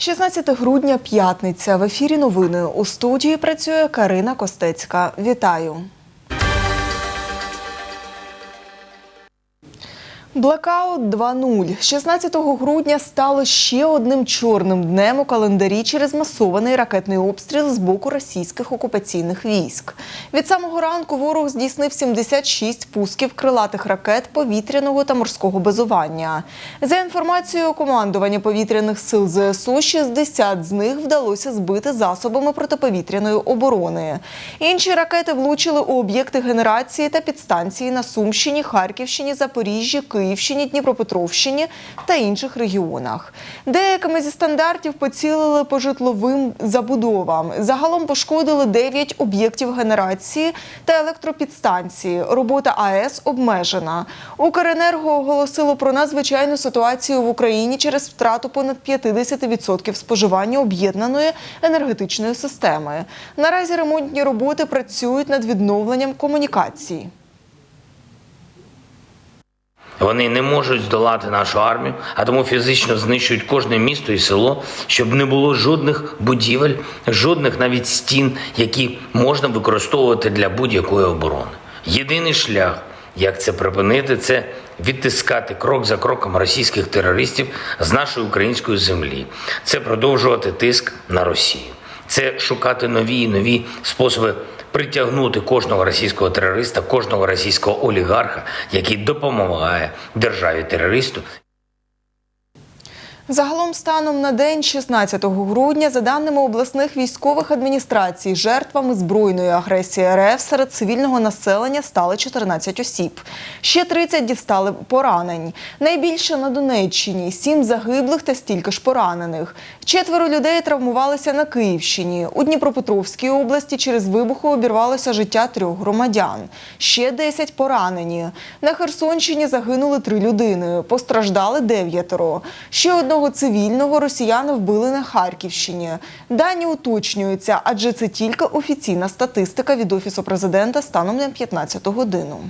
16 грудня, п'ятниця. В ефірі новини. У студії працює Карина Костецька. Вітаю. Блекаут 2.0. 16 грудня стало ще одним чорним днем у календарі через масований ракетний обстріл з боку російських окупаційних військ. Від самого ранку ворог здійснив 76 пусків крилатих ракет повітряного та морського базування. За інформацією командування повітряних сил ЗСУ, 60 з них вдалося збити засобами протиповітряної оборони. Інші ракети влучили у об'єкти генерації та підстанції на Сумщині, Харківщині, Запоріжжі, Київщині, Дніпропетровщині та інших регіонах. Деякими зі стандартів поцілили по житловим забудовам. Загалом пошкодили 9 об'єктів генерації та електропідстанції. Робота АЕС обмежена. Укренерго оголосило про надзвичайну ситуацію в Україні через втрату понад 50% споживання об'єднаної енергетичної системи. Наразі ремонтні роботи працюють над відновленням комунікацій. Вони не можуть здолати нашу армію, а тому фізично знищують кожне місто і село, щоб не було жодних будівель, жодних навіть стін, які можна використовувати для будь-якої оборони. Єдиний шлях, як це припинити, це відтискати крок за кроком російських терористів з нашої української землі. Це продовжувати тиск на Росію. Це шукати нові і нові способи притягнути кожного російського терориста, кожного російського олігарха, який допомагає державі терористу. Загалом станом на день 16 грудня, за даними обласних військових адміністрацій, жертвами збройної агресії РФ серед цивільного населення стали 14 осіб. Ще 30 дістали поранень. Найбільше на Донеччині – 7 загиблих та стільки ж поранених. Четверо людей травмувалися на Київщині. У Дніпропетровській області через вибухи обірвалося життя трьох громадян. Ще 10 поранені. На Херсонщині загинули три людини. Постраждали дев'ятеро. Ще одного цивільного росіяни вбили на Харківщині. Дані уточнюються, адже це тільки офіційна статистика від Офісу президента станом на 15 годину.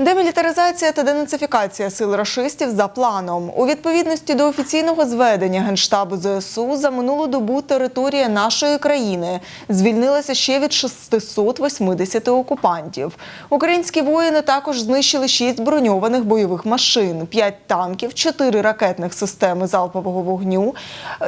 Демілітаризація та денацифікація сил рашистів за планом. У відповідності до офіційного зведення Генштабу ЗСУ за минулу добу територія нашої країни звільнилася ще від 680 окупантів. Українські воїни також знищили 6 броньованих бойових машин, 5 танків, 4 ракетних системи залпового вогню,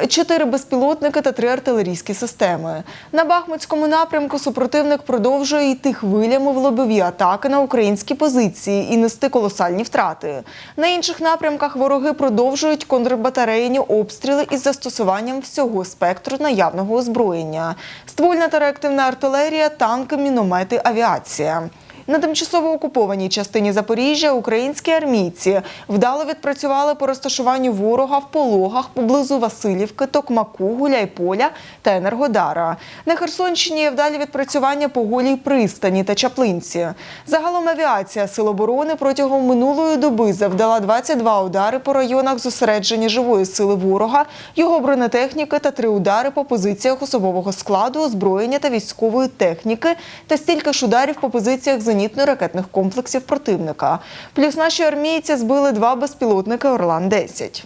4 безпілотники та 3 артилерійські системи. На Бахмутському напрямку супротивник продовжує йти хвилями в лобові атаки на українські позиції і нести колосальні втрати. На інших напрямках вороги продовжують контрбатарейні обстріли із застосуванням всього спектру наявного озброєння: ствольна та реактивна артилерія, танки, міномети, авіація. На тимчасово окупованій частині Запоріжжя українські армійці вдало відпрацювали по розташуванню ворога в пологах поблизу Васильівки, Токмаку, Гуляйполя та Енергодара. На Херсонщині вдалі відпрацювання по голій пристані та Чаплинці. Загалом авіація Сил оборони протягом минулої доби завдала 22 удари по районах зосередження живої сили ворога, його бронетехніки та три удари по позиціях особового складу, озброєння та військової техніки та стільки ж ударів по позиціях зенітно-ракетних комплексів противника. Плюс наші армійці збили два безпілотники Орлан-10.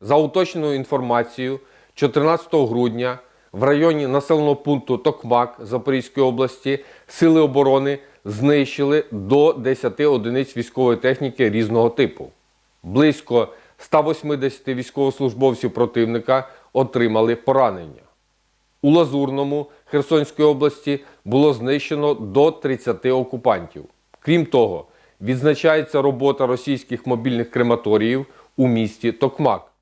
За уточненою інформацією, 14 грудня в районі населеного пункту Токмак Запорізької області Сили оборони знищили до 10 одиниць військової техніки різного типу. Близько 180 військовослужбовців противника отримали поранення. У Лазурному Херсонської області було знищено до 30 окупантів. Крім того, відзначається робота російських мобільних крематоріїв у місті Токмак.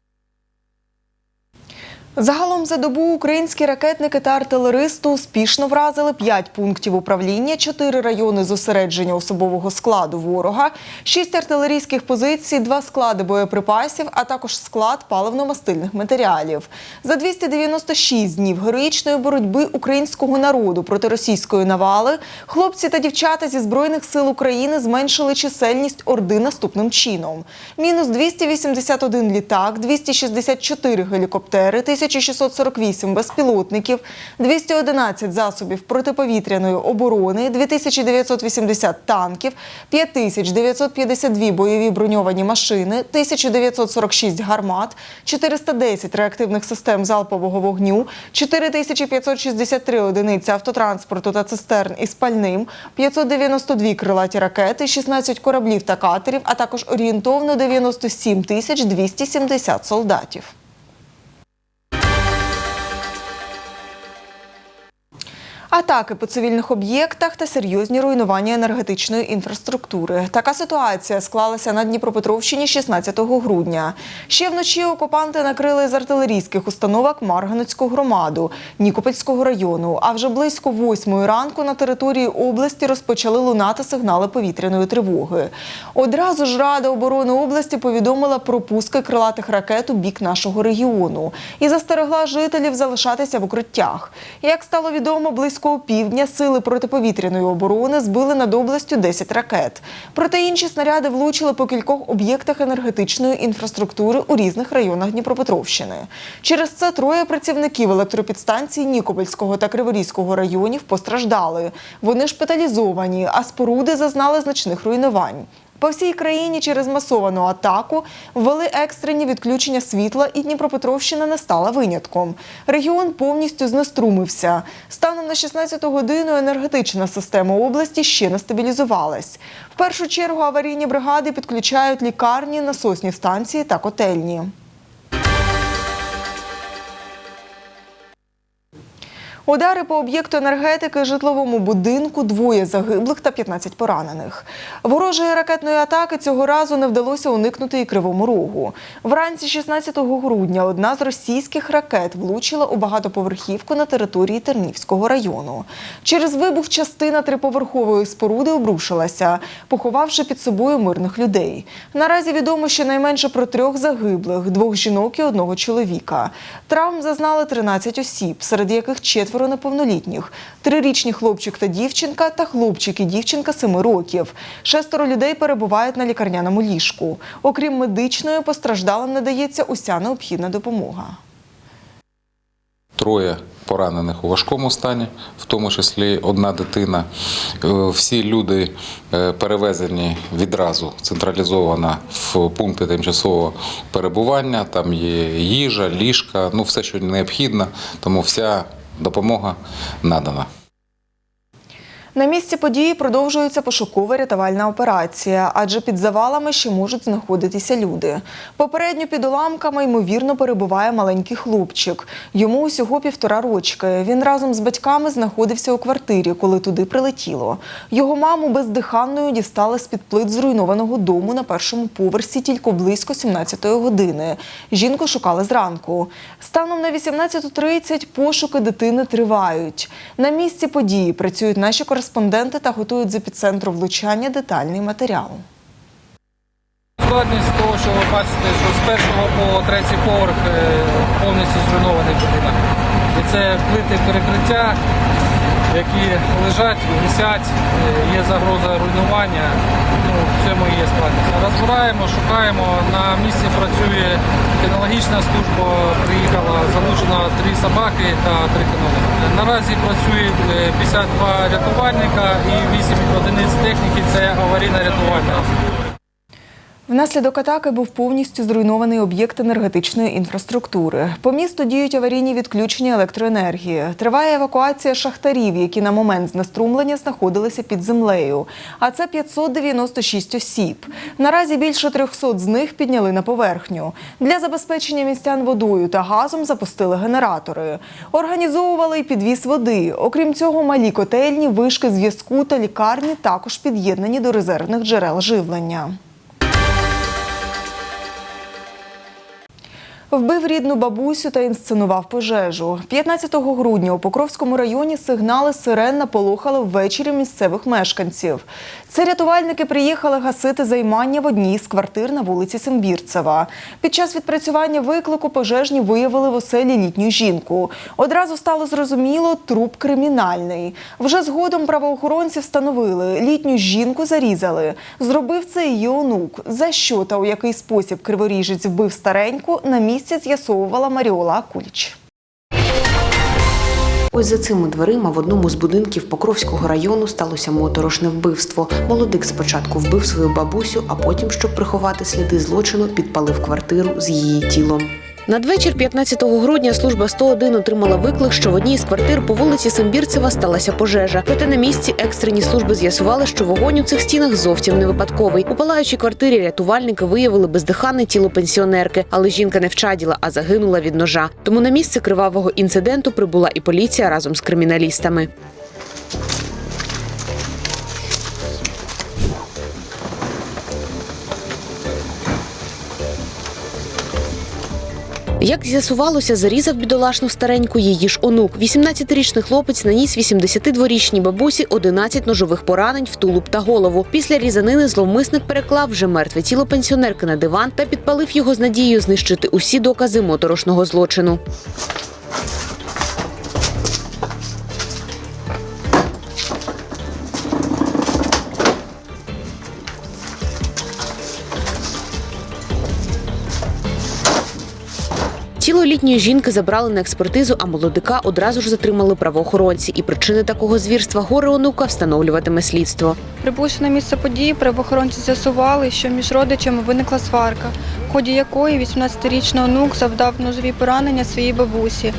Загалом за добу українські ракетники та артилеристи успішно вразили 5 пунктів управління, 4 райони зосередження особового складу ворога, 6 артилерійських позицій, 2 склади боєприпасів, а також склад паливно-мастильних матеріалів. За 296 днів героїчної боротьби українського народу проти російської навали хлопці та дівчата зі збройних сил України зменшили чисельність орди наступним чином: мінус 281 літак, 264 гелікоптери, 1000 2648 безпілотників, 211 засобів протиповітряної оборони, 2980 танків, 5952 бойові броньовані машини, 1946 гармат, 410 реактивних систем залпового вогню, 4563 одиниці автотранспорту та цистерн із пальним, 592 крилаті ракети, 16 кораблів та катерів, а також орієнтовно 97 тисяч 270 солдатів. Атаки по цивільних об'єктах та серйозні руйнування енергетичної інфраструктури. Така ситуація склалася на Дніпропетровщині 16 грудня. Ще вночі окупанти накрили з артилерійських установок Марганецьку громаду Нікопольського району. А вже близько восьмої ранку на території області розпочали лунати сигнали повітряної тривоги. Одразу ж Рада оборони області повідомила про пуски крилатих ракет у бік нашого регіону і застерегла жителів залишатися в укриттях. Як стало відомо, близько півдня сили протиповітряної оборони збили над областю 10 ракет. Проте інші снаряди влучили по кількох об'єктах енергетичної інфраструктури у різних районах Дніпропетровщини. Через це троє працівників електропідстанцій Нікопольського та Криворізького районів постраждали. Вони шпиталізовані, а споруди зазнали значних руйнувань. По всій країні через масовану атаку ввели екстрені відключення світла, і Дніпропетровщина не стала винятком. Регіон повністю знеструмився. Станом на 16 годину енергетична система області ще не стабілізувалась. В першу чергу аварійні бригади підключають лікарні, насосні станції та котельні. Удари по об'єкту енергетики, житловому будинку, двоє загиблих та 15 поранених. Ворожої ракетної атаки цього разу не вдалося уникнути і Кривому Рогу. Вранці 16 грудня одна з російських ракет влучила у багатоповерхівку на території Тернівського району. Через вибух частина триповерхової споруди обрушилася, поховавши під собою мирних людей. Наразі відомо щонайменше про трьох загиблих, двох жінок і одного чоловіка. Травм зазнали 13 осіб, серед яких четверо неповнолітніх, трирічні хлопчик та дівчинка та хлопчик і дівчинка 7 років. Шестеро людей перебувають на лікарняному ліжку. Окрім медичної, постраждалим надається уся необхідна допомога. Троє поранених у важкому стані, в тому числі одна дитина. Е, Всі люди е, перевезені відразу централізовано в пункти тимчасового перебування. Там є їжа, ліжка, ну все, що необхідно, тому вся допомога надана. На місці події продовжується пошукова рятувальна операція, адже під завалами ще можуть знаходитися люди. Попередньо під уламками ймовірно перебуває маленький хлопчик. Йому усього півтора рочки. Він разом з батьками знаходився у квартирі, коли туди прилетіло. Його маму бездиханною дістали з під плит зруйнованого дому на першому поверсі тільки близько 17-ї години. Жінку шукали зранку. Станом на 18.30 пошуки дитини тривають. На місці події працюють наші кореспонденти та готують з епіцентру влучання детальний матеріал. Складність того, що ви бачите, що з першого по третій поверх е, повністю зруйнований будинок. І це плити перекриття, які лежать, висять, е, є загроза руйнування. Ну, цьому є складність. Розбираємо, шукаємо. На місці працює кінологічна служба, приїхала, залучено три собаки та три кінологи. Наразі працює е, 52 рятувальника і 8 одиниць техніки це аварійна рятувальна. Внаслідок атаки був повністю зруйнований об'єкт енергетичної інфраструктури. По місту діють аварійні відключення електроенергії. Триває евакуація шахтарів, які на момент знеструмлення знаходилися під землею. А це 596 осіб. Наразі більше 300 з них підняли на поверхню. Для забезпечення містян водою та газом запустили генератори. Організовували й підвіз води. Окрім цього, малі котельні, вишки зв'язку та лікарні також під'єднані до резервних джерел живлення. Вбив рідну бабусю та інсценував пожежу. 15 грудня у Покровському районі сигнали сирен наполохали ввечері місцевих мешканців. Це рятувальники приїхали гасити займання в одній з квартир на вулиці Симбірцева. Під час відпрацювання виклику пожежні виявили в оселі літню жінку. Одразу стало зрозуміло, труп кримінальний. Вже згодом правоохоронці встановили, літню жінку зарізали. Зробив це її онук. За що та у який спосіб криворіжець вбив стареньку, на місці з'ясовувала Маріола Акуліч. Ось за цими дверима в одному з будинків Покровського району сталося моторошне вбивство. Молодик спочатку вбив свою бабусю, а потім, щоб приховати сліди злочину, підпалив квартиру з її тілом. Надвечір 15 грудня служба 101 отримала виклик, що в одній з квартир по вулиці Симбірцева сталася пожежа. Проте на місці екстрені служби з'ясували, що вогонь у цих стінах зовсім не випадковий. У палаючій квартирі рятувальники виявили бездиханне тіло пенсіонерки, але жінка не вчаділа, а загинула від ножа. Тому на місце кривавого інциденту прибула і поліція разом з криміналістами. Як з'ясувалося, зарізав бідолашну стареньку її ж онук. 18-річний хлопець наніс 82-річній бабусі 11 ножових поранень в тулуб та голову. Після різанини зловмисник переклав вже мертве тіло пенсіонерки на диван та підпалив його з надією знищити усі докази моторошного злочину. Тіло літньої жінки забрали на експертизу, а молодика одразу ж затримали правоохоронці. І причини такого звірства горе онука встановлюватиме слідство. Прибувши на місце події, правоохоронці з'ясували, що між родичами виникла сварка, в ході якої 18-річний онук завдав ножові поранення своїй бабусі.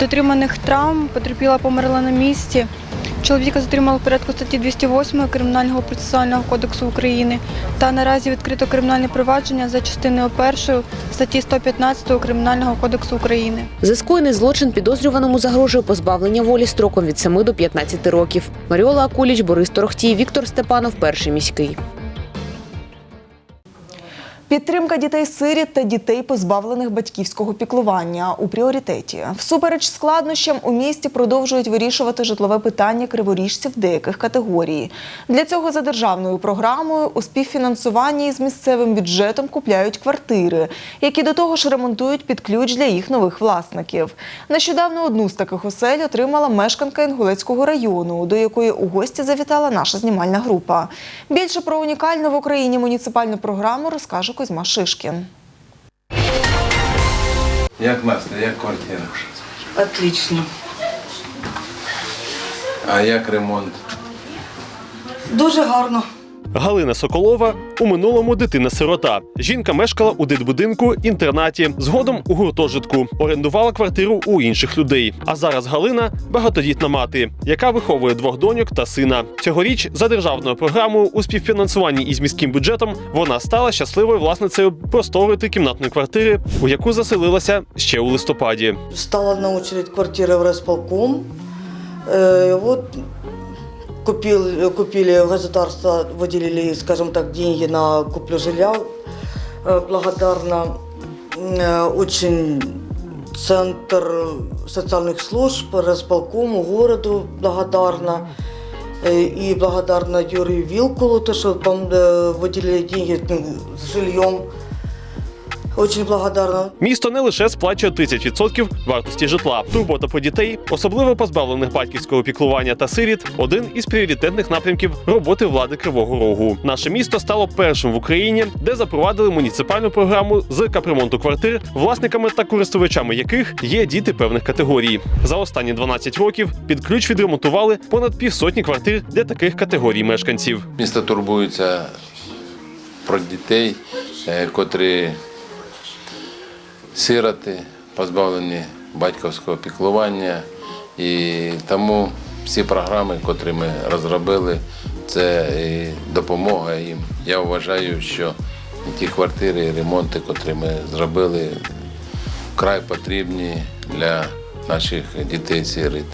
Дотриманих травм потерпіла померла на місці. Чоловіка затримали в порядку статті 208 Кримінального процесуального кодексу України та наразі відкрито кримінальне провадження за частиною першої статті 115 Кримінального кодексу України. За скоєний злочин підозрюваному загрожує позбавлення волі строком від 7 до 15 років. Маріола Акуліч, Борис Торохтій, Віктор Степанов, перший міський. Підтримка дітей-сиріт та дітей, позбавлених батьківського піклування у пріоритеті. Всупереч складнощам у місті продовжують вирішувати житлове питання криворіжців деяких категорій. Для цього за державною програмою у співфінансуванні з місцевим бюджетом купляють квартири, які до того ж ремонтують під ключ для їх нових власників. Нещодавно одну з таких осель отримала мешканка Інгулецького району, до якої у гості завітала наша знімальна група. Більше про унікальну в Україні муніципальну програму розкаже Кузьма Шишкін. Як настрій, як квартира? Отлично. А як ремонт? Дуже гарно. Галина Соколова у минулому дитина-сирота. Жінка мешкала у дитбудинку, інтернаті, згодом у гуртожитку, орендувала квартиру у інших людей. А зараз Галина багатодітна мати, яка виховує двох доньок та сина. Цьогоріч за державною програмою у співфінансуванні із міським бюджетом вона стала щасливою власницею просторої трикімнатної квартири, у яку заселилася ще у листопаді. Стала на очередь квартира в располком. Э, вот купил, купили, государство выделили, скажем так, деньги на куплю жилья. Э, благодарна э, очень центр социальных служб, располкому, городу благодарна. Э, И благодарна Юрию Вилкулу, то, что пом- э, выделили деньги ну, с жильем. Очень благодарна. Місто не лише сплачує 30% вартості житла. Турбота про дітей, особливо позбавлених батьківського піклування та сиріт, один із пріоритетних напрямків роботи влади Кривого Рогу. Наше місто стало першим в Україні, де запровадили муніципальну програму з капремонту квартир, власниками та користувачами яких є діти певних категорій. За останні 12 років під ключ відремонтували понад півсотні квартир для таких категорій мешканців. Місто турбується про дітей, е, котрі сироти, позбавлені батьківського піклування. І тому всі програми, котрі ми розробили, це і допомога їм. Я вважаю, що ті квартири і ремонти, котрі ми зробили, вкрай потрібні для наших дітей-сиріт.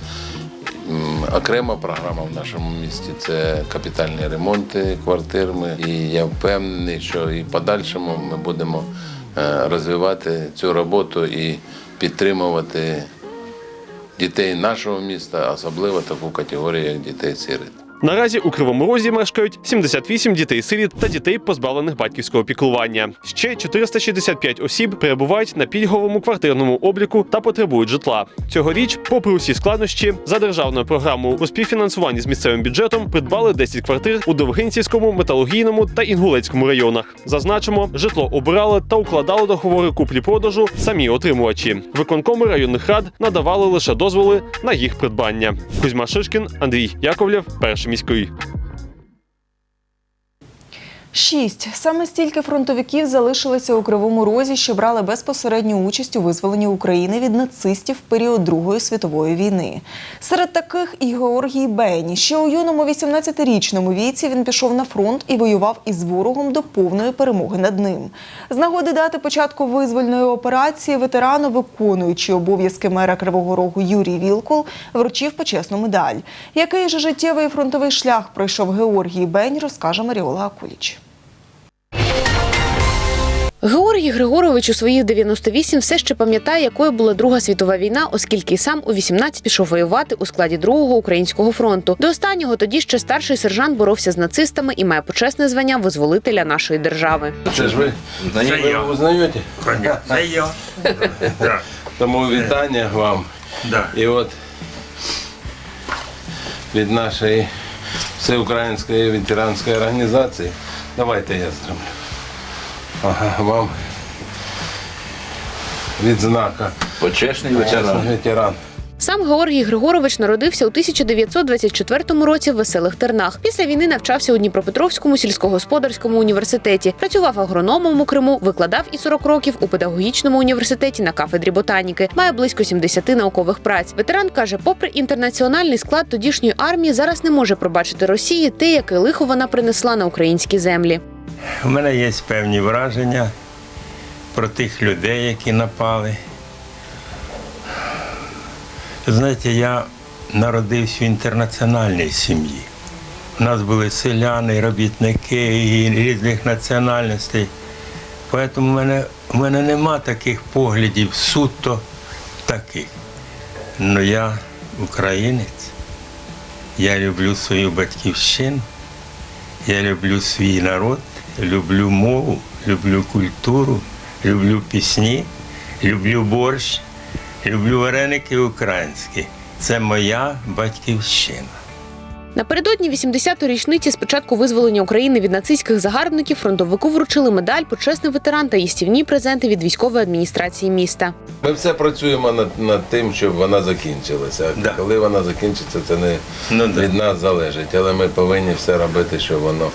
Окрема програма в нашому місті це капітальні ремонти квартир. І я впевнений, що і в подальшому ми будемо розвивати цю роботу і підтримувати дітей нашого міста, особливо таку категорію, як дітей-сиріт. Наразі у Кривому Розі мешкають 78 дітей-сиріт та дітей, позбавлених батьківського піклування. Ще 465 осіб перебувають на пільговому квартирному обліку та потребують житла. Цьогоріч, попри усі складнощі, за державною програмою у співфінансуванні з місцевим бюджетом придбали 10 квартир у Довгинцівському, металургійному та Інгулецькому районах. Зазначимо, житло обирали та укладали договори куплі-продажу самі отримувачі. Виконкоми районних рад надавали лише дозволи на їх придбання. Кузьма Шишкін, Андрій Яковлєв, перший міський. Шість. Саме стільки фронтовиків залишилося у Кривому Розі, що брали безпосередню участь у визволенні України від нацистів в період Другої світової війни. Серед таких і Георгій Бень. Ще у юному 18-річному віці він пішов на фронт і воював із ворогом до повної перемоги над ним. З нагоди дати початку визвольної операції ветерану, виконуючи обов'язки мера Кривого Рогу Юрій Вілкул, вручив почесну медаль. Який же життєвий фронтовий шлях пройшов Георгій Бень, розкаже Маріола Акуліч. Георгій Григорович у своїх 98 все ще пам'ятає, якою була Друга світова війна, оскільки й сам у 18 пішов воювати у складі Другого українського фронту. До останнього тоді ще старший сержант боровся з нацистами і має почесне звання визволителя нашої держави. Це ж ви? Ви його узнаєте? Це я. Да, Тому вітання вам. да. І от від нашої всеукраїнської ветеранської організації. Давайте я зроблю. Ага, вам відзнака. Почесний Почесний ветеран. Сам Георгій Григорович народився у 1924 році в веселих тернах. Після війни навчався у Дніпропетровському сільськогосподарському університеті. Працював агрономом у Криму, викладав і 40 років у педагогічному університеті на кафедрі ботаніки. Має близько 70 наукових праць. Ветеран каже, попри інтернаціональний склад тодішньої армії, зараз не може пробачити Росії те, яке лихо вона принесла на українські землі. У мене є певні враження про тих людей, які напали. Знаєте, я народився в інтернаціональній сім'ї. У нас були селяни, робітники і різних національностей. Тому в мене, в мене нема таких поглядів суто таких. Ну я українець. Я люблю свою батьківщину. Я люблю свій народ, люблю мову, люблю культуру, люблю пісні, люблю борщ, люблю вареники українські. Це моя батьківщина. Напередодні 80-ї річниці з початку визволення України від нацистських загарбників фронтовику вручили медаль почесний ветеран та їстівні презенти від військової адміністрації міста. Ми все працюємо над, над тим, щоб вона закінчилася. Да. Коли вона закінчиться, це не Ну, да. від нас залежить. Але ми повинні все робити, щоб воно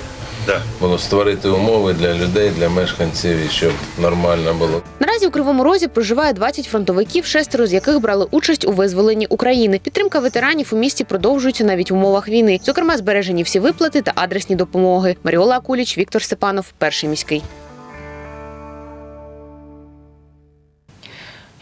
Да. було створити умови для людей, для мешканців, і щоб нормально було. Наразі у Кривому Розі проживає 20 фронтовиків, шестеро з яких брали участь у визволенні України. Підтримка ветеранів у місті продовжується навіть в умовах війни. Зокрема, збережені всі виплати та адресні допомоги. Маріола Акуліч, Віктор Степанов, перший міський.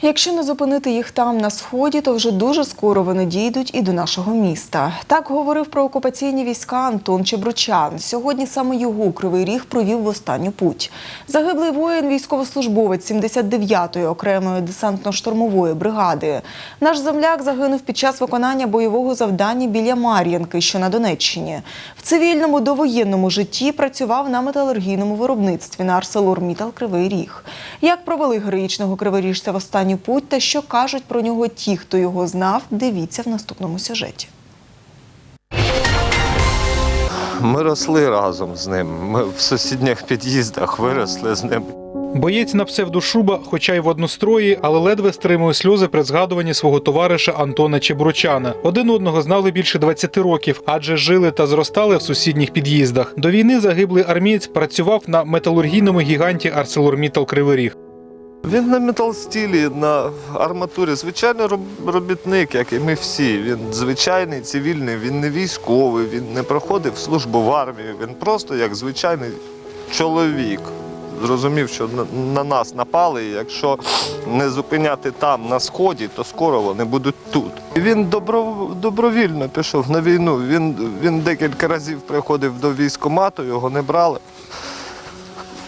Якщо не зупинити їх там на сході, то вже дуже скоро вони дійдуть і до нашого міста. Так говорив про окупаційні війська Антон Чебручан. Сьогодні саме його кривий ріг провів в останню путь. Загиблий воїн, військовослужбовець 79-ї окремої десантно-штурмової бригади. Наш земляк загинув під час виконання бойового завдання біля Мар'янки, що на Донеччині. В цивільному довоєнному житті працював на металургійному виробництві на ArcelorMittal Кривий Ріг. Як провели героїчного криворіжця в останню путь та що кажуть про нього ті, хто його знав, дивіться в наступному сюжеті. Ми росли разом з ним. Ми в сусідніх під'їздах виросли з ним. Боєць на псевдошуба, хоча й в однострої, але ледве стримує сльози при згадуванні свого товариша Антона Чебручана. Один одного знали більше 20 років, адже жили та зростали в сусідніх під'їздах. До війни загиблий армієць працював на металургійному гіганті ArcelorMittal Кривий Ріг. Він на металстілі, на арматурі. Звичайний робітник, як і ми всі. Він звичайний, цивільний, він не військовий, він не проходив службу в армії. Він просто як звичайний чоловік. Зрозумів, що на, на нас напали, і якщо не зупиняти там на сході, то скоро вони будуть тут. Він добро, добровільно пішов на війну. Він, він декілька разів приходив до військкомату, його не брали.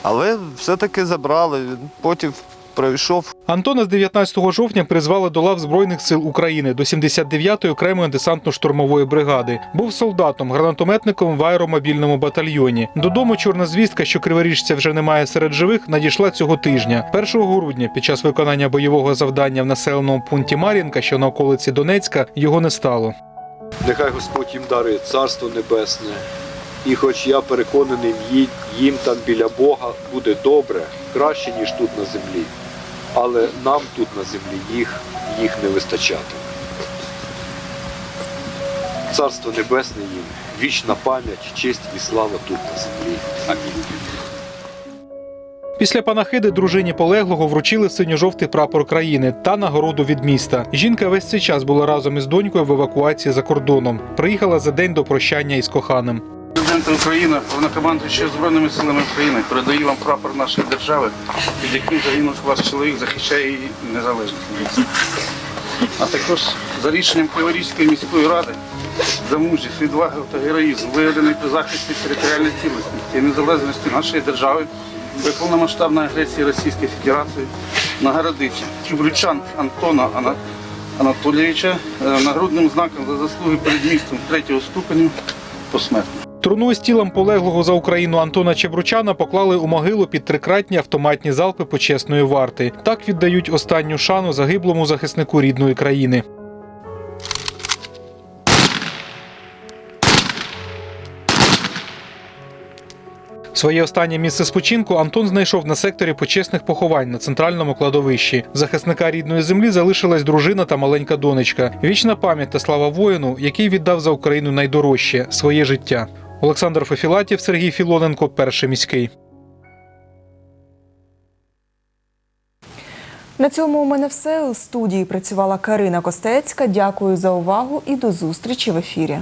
Але все-таки забрали. Потім пройшов. Антона з 19 жовтня призвали до лав Збройних сил України до 79-ї окремої десантно-штурмової бригади. Був солдатом, гранатометником в аеромобільному батальйоні. Додому чорна звістка, що криворіжця вже немає серед живих, надійшла цього тижня. 1 грудня, під час виконання бойового завдання в населеному пункті Мар'їнка, що на околиці Донецька, його не стало. Нехай Господь їм дарує царство небесне. І хоч я переконаний, їм, там біля Бога буде добре, краще, ніж тут на землі. Але нам тут на землі їх, їх не вистачатиме. Царство небесне їм, вічна пам'ять, честь і слава тут на землі. Амінь. Після панахиди дружині полеглого вручили синьо-жовтий прапор країни та нагороду від міста. Жінка весь цей час була разом із донькою в евакуації за кордоном. Приїхала за день до прощання із коханим. Президент України, головнокомандуючий Збройними силами України, передаю вам прапор нашої держави, під яким загинув ваш чоловік, захищає її незалежність. А також за рішенням Криворізької міської ради за мужність, відвагу та героїзм, виявлений при захисті територіальної цілісності і незалежності нашої держави при повномасштабної агресії Російської Федерації нагородити Чубричан Антона Ана- Анатолійовича е, нагрудним знаком за заслуги перед містом третього ступеню посмертно. Труну з тілом полеглого за Україну Антона Чебручана поклали у могилу під трикратні автоматні залпи почесної варти. Так віддають останню шану загиблому захиснику рідної країни. Своє останнє місце спочинку Антон знайшов на секторі почесних поховань на центральному кладовищі. Захисника рідної землі залишилась дружина та маленька донечка. Вічна пам'ять та слава воїну, який віддав за Україну найдорожче своє життя. Олександр Фефілатів, Сергій Філоненко, перший міський. На цьому у мене все. У студії працювала Карина Костецька. Дякую за увагу і до зустрічі в ефірі.